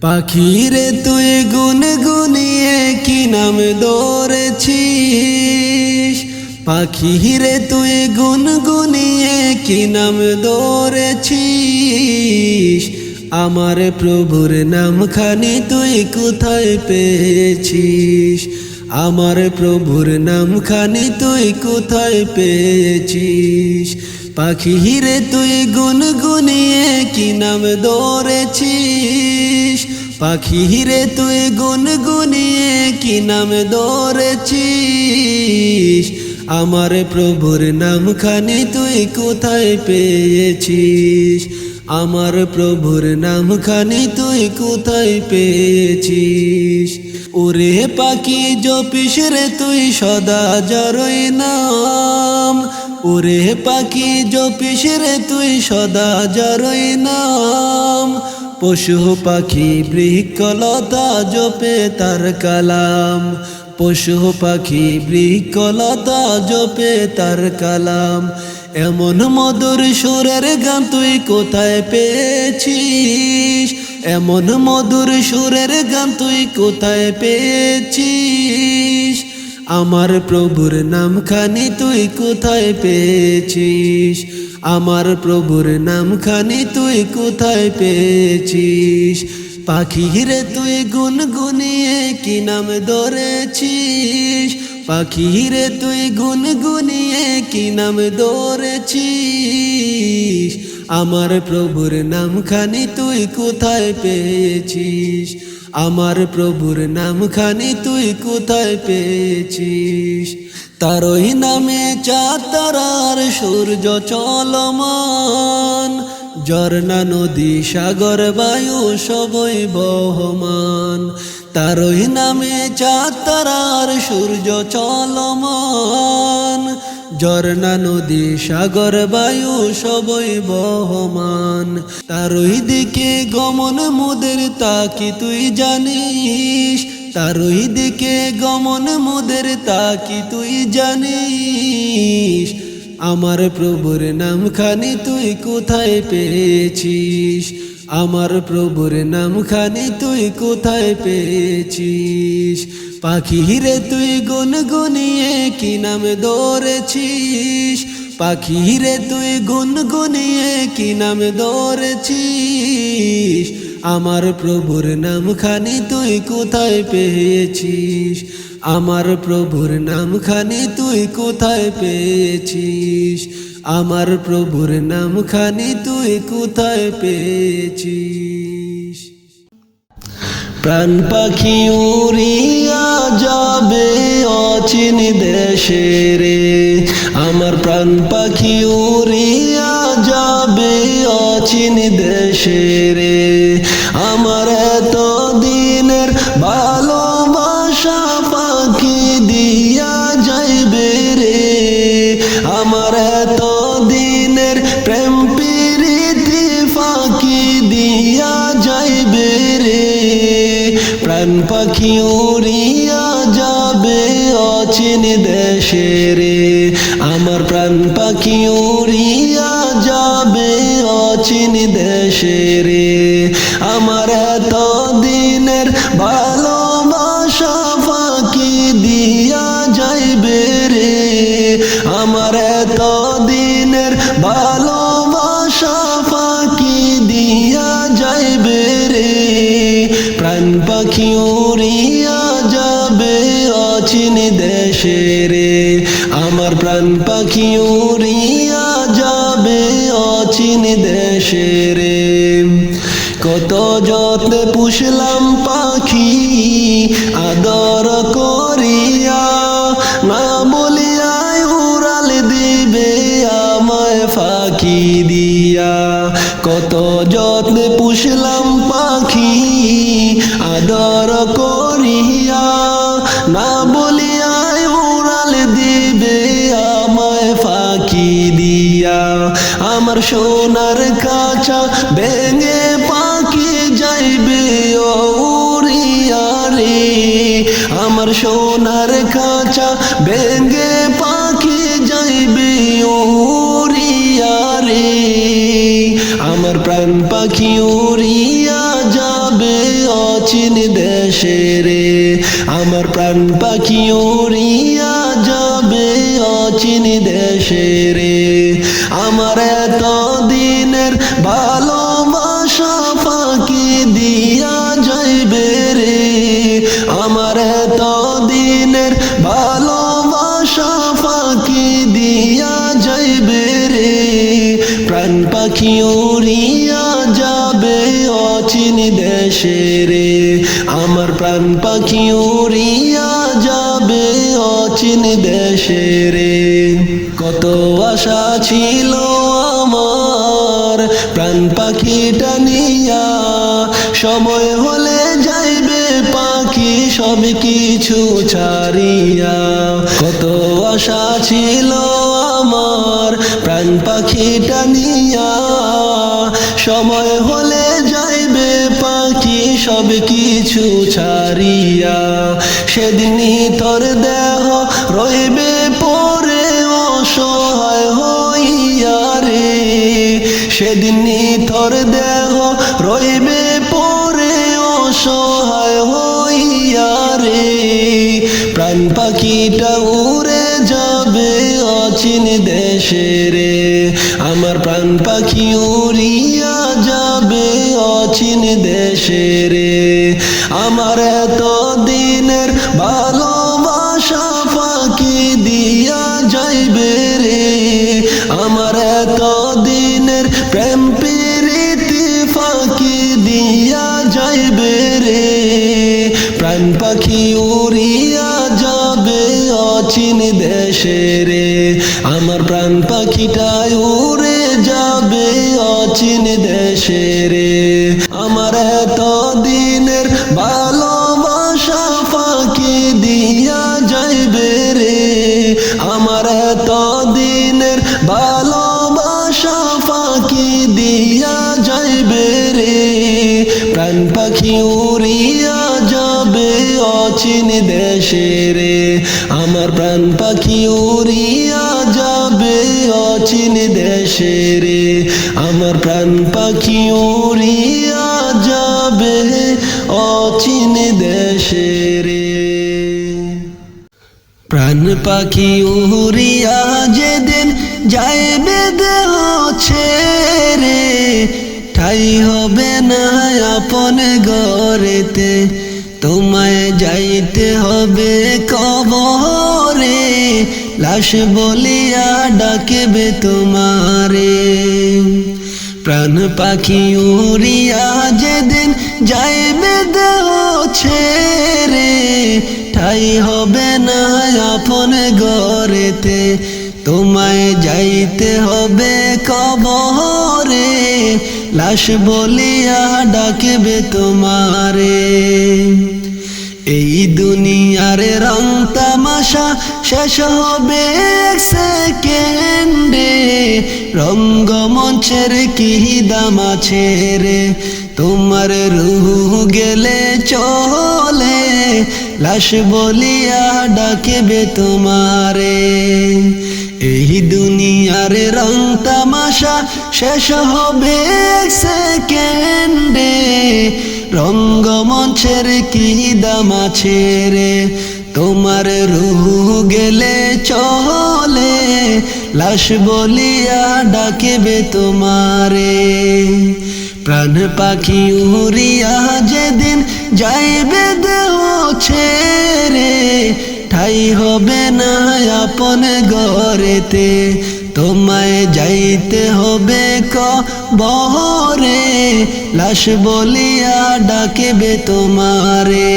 পাখিরে তুই গুন গুনিয়ে কি নাম দৌড়েছিস পাখিরে তুই গুন গুনিয়ে কি নাম দৌড়েছিস আমার প্রভুর নাম খানি তুই কোথায় পেয়েছিস? আমার প্রভুর নাম খানি তুই কোথায় পেয়েছিস? পাখি হিরে তুই গুন গুনিয়ে কি নাম দৌড়েছিস পাখি হিরে তুই গুন গুনিয়ে কি নাম দৌড়েছিস আমার প্রভুর নাম খানি তুই কোথায় পেয়েছিস? আমার প্রভুর নাম খানি তুই কোথায় পেয়েছিস? ওরে পাখি জপিস রে, তুই সদা জরই নাম। ওরে পাখি জপিস রে, তুই সদা জরই নাম। পশু পাখি বৃক্ষলতা জপে তার কালাম। পশু পাখি বৃক্ষলতা জপে তার কালাম। এমন মধুর সুরের গান তুই কোথায় পেয়েছিস? এমন মধুর সুরের গান তুই কোথায় পেয়েছিস? আমার প্রভুর নাম খানি তুই কোথায় পেয়েছিস? আমার প্রভুর নাম খানি তুই কোথায় পেয়েছিস? পাখি রে তুই গুনগুনিয়ে কি নাম ধরেছিস? পাখি রে তুই গুনগুনিয়ে কি নাম ধরেছিস? আমার প্রভুর নাম খানি তুই কোথায় পেয়েছিস? আমার প্রভুর নাম খানি তুই কোথায় পেয়েছিস? তারই নামে চার তারার সূর্য চলমান, ঝর্ণা, নদী, সাগর, বায়ু সবই বহমান। তারই নামে চার তারার সূর্য চলমান ঝর্ণা, নদী, সাগর, বায়ু সবই বহমান। তারই দিকে গমন মোদের তাকি তুই জানিস? তারই দিকে গমন মোদের তাকি তুই জানিস? আমার প্রভুর নাম খানি তুই কোথায় পেয়েছিস? আমার প্রভুর নাম খানি তুই কোথায় পেয়েছিস? পাখি রে তুই গুন গুনিয়ে কি নাম দৌড়েছিস পাখি রে তুই গুন গুনিয়ে কি নাম দৌড়েছিস আমার প্রভুর নাম খানি তুই কোথায় পেয়েছিস? আমার প্রভুর নাম খানি তুই কোথায় পেয়েছিস? আমার প্রভুর নাম খানি তুই কোথায় পেয়েছিস? প্রাণ পাখি উড়িয়া যাবে অচিন দেশে রে। আমার প্রাণ পাখি উড়িয়া যাবে অচিন দেশে রে। আমার এত দিনের ভালোবাসা উড়িয়া যাবে অচিন দেশে রে। আমার প্রাণ পাখি উড়িয়া যাবে অচিন দেশে রে। অচিন দেশে রে কত যত্নে পুষলাম পাখি, আদর করিয়া, না বলিয়াই উড়াল দিবে আমায় ফাঁকি দিয়া। কত যত্নে পুষলাম পাখি, আদর করিয়া, না বলিয়াই উড়াল দিবে আমায় ফাঁকি আমার সোনার কাছা ভেঙে পাখি যাইবে ও উড়িয়া রে আমার সোনার কাছা ভেঙে পাখি যাইবে ও উড়িয়া রে আমার প্রাণ পাখি উড়িয়া যাবে অচিন দেশে রে। আমার প্রাণ পাখি উড়িয়া যাবে অচিন দেশে রে। উড়িয়া যাবে অচিন দেশে রে কত আশা ছিল আমার, প্রাণ পাখিটা নিয়া সময় হলে যাইবে পাখি সব কিছু ছাড়িয়া। কত আশা ছিল আমার, প্রাণ পাখিটা নিয়া সময় হলে যাইবে পাখি সব কিছু ছাড়িয়া সেদিনই তোর দেহ রইবে পরে অসহায় হইয়া রে। সেদিনই তোর দেহ রইবে পরে অসহায় হইয়া রে। প্রাণ পাখিটা উড়ে যাবে অচিন দেশে রে। আমার প্রাণ পাখি উড়িয়া যাবে অচিন দেশে রে। আমার এত দিনের ভালোবাসা ফাঁকি দিয়া যাইবে রে। আমার এত দিনের প্রেম প্রীতি ফাঁকি দিয়া যাইবে রে। প্রাণ পাখি উড়িয়া যাবে অচিন দেশে রে। আমার প্রাণ পাখিটাই উড়ে যাবে অচিন দেশে রে। ভালোবাসা ফাঁকি দিয়া যাইবে রে। আমার এত দিনের ভালোবাসা ফাঁকি দিয়া যাইবে রে। প্রাণ পাখি উড়িয়া যাবে অচিন দেশে রে। আমার প্রাণ পাখি উড়িয়া যাবে অচিন দেশে রে। আমার প্রাণ পাখি উড়িয়া যাবে অচিন দেশে রে প্রাণ পাখি উড়িয়া যেদিন যাইবে দেহ ছেড়ে ঠাই হবে না আপন গড়েতে তোমায় যাইতে হবে কবরে, লাশ বলিয়া ডাকবে তোমারে। প্রাণ পাখি উড়িয়া যেদিন যাইবে দেহ ছেড়ে, ঠাই হবে না আপন গড়েতে তোমায় যাইতে হবে কবরে, লাশ বলিয়া ডাকবে তোমারে। এই দুনিয়ার রং তামাশা শেষ হবে সেকেন্ডে। রঙ্গমঞ্চের কি দাম আছে রে? তোমার রুহ গেলে চলে, লাশ বলিয়া ডাকবে তোমারে। এই দুনিয়ার রং তামাশা শেষ হবে সেকেন্ডে। রঙ্গমঞ্চের কি দাম আছে রে? তোমার রুহ গেলে চলে, লাশ বলিয়া ডাকবে তোমারে। প্রাণ পাখি উড়িয়া যেদিন যাইবে দেহ ছেড়ে, ঠাই হবে না আপন গড়েতে তোমায় যাইতে হবে ক বহরে, লাশ বলিয়া ডাকবে তোমারে।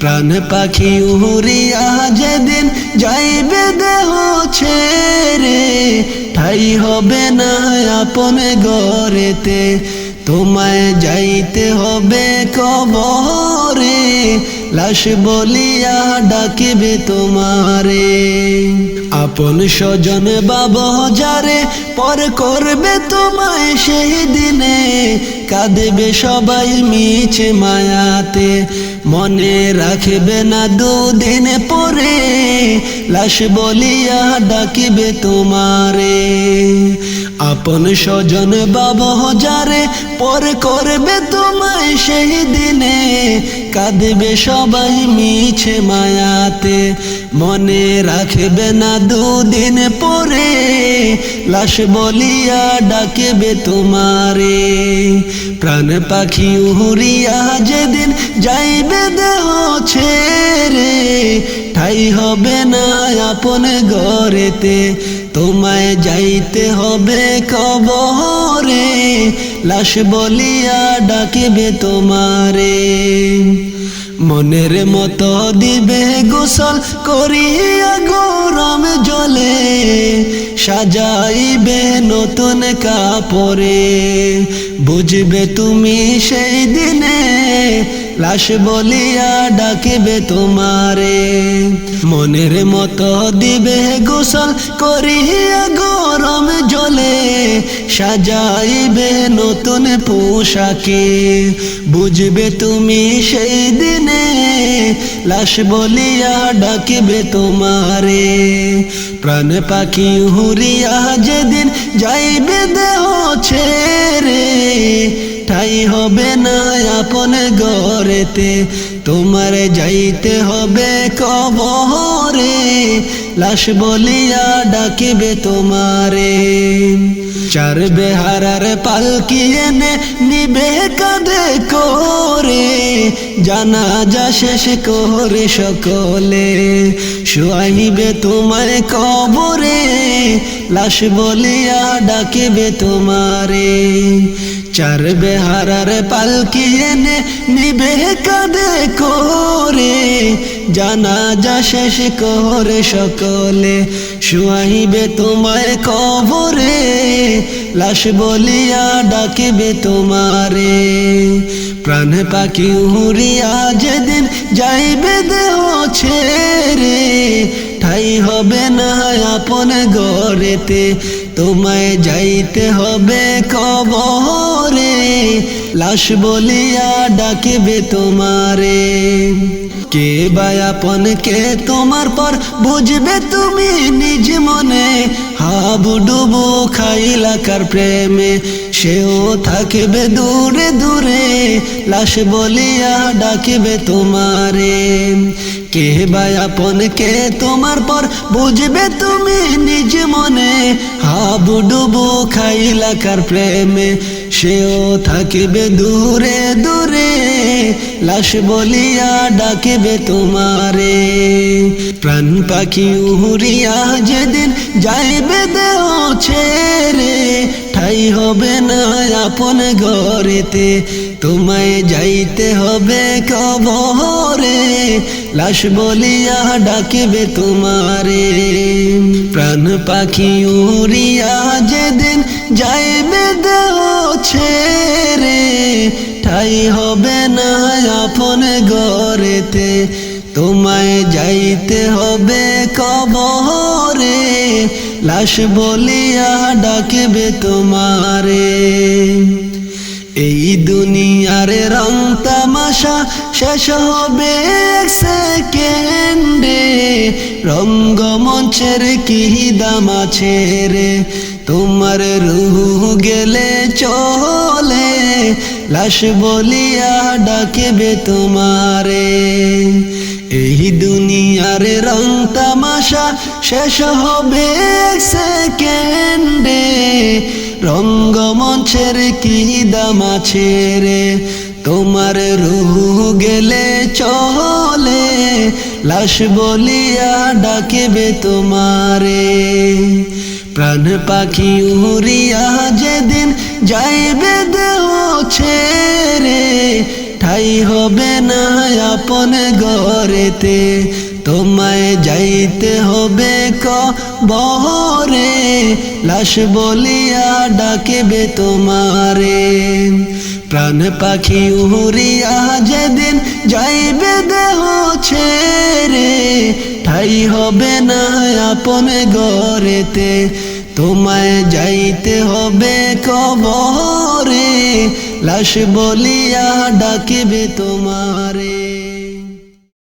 প্রাণ পাখি উড়িয়া যেদিন যাইবে দেহ ছেড়ে, ঠাই হবে না আপন গড়েতে। তোমায় যাইতে হবে কবরে লাশ বলিয়া ডাকিবে তোমারে। আপন স্বজন বাবহারে পর করবে তোমায় সেই দিনে। কাঁদেবে সবাই মিছে মায়াতে। মনে রাখবে না দুদিন পরে, লাশ বলিয়া ডাকবে তোমারে। আপন স্বজন বাবা যারে পর করবে তোমায় সেই দিনে। কাঁদবে সবাই মিছে মায়াতে। মনে রাখবে না দুদিন পরে, লাশ বলিয়া ডাকবে তোমারে। প্রাণ পাখি উহুরিয়া যেদিন যাইবে দেহ ছেড়ে ঠাই হবে না আপন ঘরেতে, তোমায় যাইতে হবে কবরে। লাশ বলিয়া ডাকবে তোমারে। মনের মতো দিবে গোসল করিয়া গরম জলে, সাজাইবে নতুন কাপড়ে। বুঝবে তুমি সেই দিনে লাশ বলিয়া ডাকিবে তোমারে। মনের মতো দিবে গোসল করিয়া গরম জলে, সাজাইবে নতুন পোশাকে। বুঝবে তুমি সেই দিনে লাশ বলিয়া ডাকিবে তোমারে। প্রাণ পাখি হুরিয়া যেদিন যাইবে দেহ ছেড়ে ঠাই হবে না আপন গড়েতে তোমার যাইতে হবে কবরে। লাশ বলিয়া ডাকিবে তোমারে। চার বেহারার পালকি এনে নিবে কাঁধে করে। জানা যা শেষ করে সকলে, শুয়াইবে তোমায় কবরে। লাশ বলিয়া ডাকিবে তোমারে। চার বেহারার পালকি এনে নিবে কাঁধে করে। জানা যা শেষ করে সকলে শুয়াইবে তোমায় কবরে। লাশ বলিয়া ডাকিবে তোমারে। প্রাণ পাখি উড়িয়া যেদিন যাইবে দেহ ছেড়ে। ঠাই হবে না আপন গড়েতে। তোমায় যাইতে হবে কবরে, লাশ বলিয়া ডাকিবে তোমারে। কে বায়াপন কে তোমার পর বুঝবে তুমি নিজ মনে? হাবু ডুবু খাইলাকার প্রেমে? সেও থাকবে দূরে দূরে, লাশ বলিয়া ডাকবে তোমারে। কে বায়াপন কে তোমার পর বুঝবে তুমি নিজ মনে? হাবু ডুবু খাইলাকার প্রেমে? সেও থাকিবে দূরে দূরে, লাশ বলিয়া ডাকবে তোমারে। প্রাণ পাখি উহুরিয়া যেদিন যাইবে দেহ ছেড়ে ঠাই হবে না আপন ঘরেতে। তোমায় যাইতে হবে কবরে। লাশ বলিয়া ডাকবে তোমারে। প্রাণ পাখি উড়িয়া যেদিন যাইবে দেহ ছেড়ে ঠাই হবে না আপন ঘরেতে। তোমায় যাইতে হবে কবরে। লাশ বলিয়া ডাকবে তোমারে। এই দুনিয়ার রং তামাশা শেষ হবে সেকেন্ডে। রঙ্গমঞ্চের কি দাম আছে রে? তোমার রুহ গেলে চলে। লাশ বলিয়া ডাকবে তোমারে। এই দুনিয়ার রং তামাশা শেষ হবে সেকেন্ডে। রঙ্গমঞ্চের কি দাম আছে রে? তোমার রুহ গেলে চলে, লাশ বলিয়া ডাকবে তোমারে। প্রাণ পাখি উড়িয়া যেদিন যাইবে দেহ ছেড়ে ঠাই হবে না আপন ঘরেতে, তোমায় যাইতে হবে ক বহরে? লাশ বলিয়া ডাকবে তোমারে। প্রাণ পাখি উড়িয়া যেদিন যাইবে দেহ ছেড়ে ঠাই হবে না আপন ঘরেতে, তোমায় যাইতে হবে কবরে লাশ বলিয়া ডাকিবে তোমারে।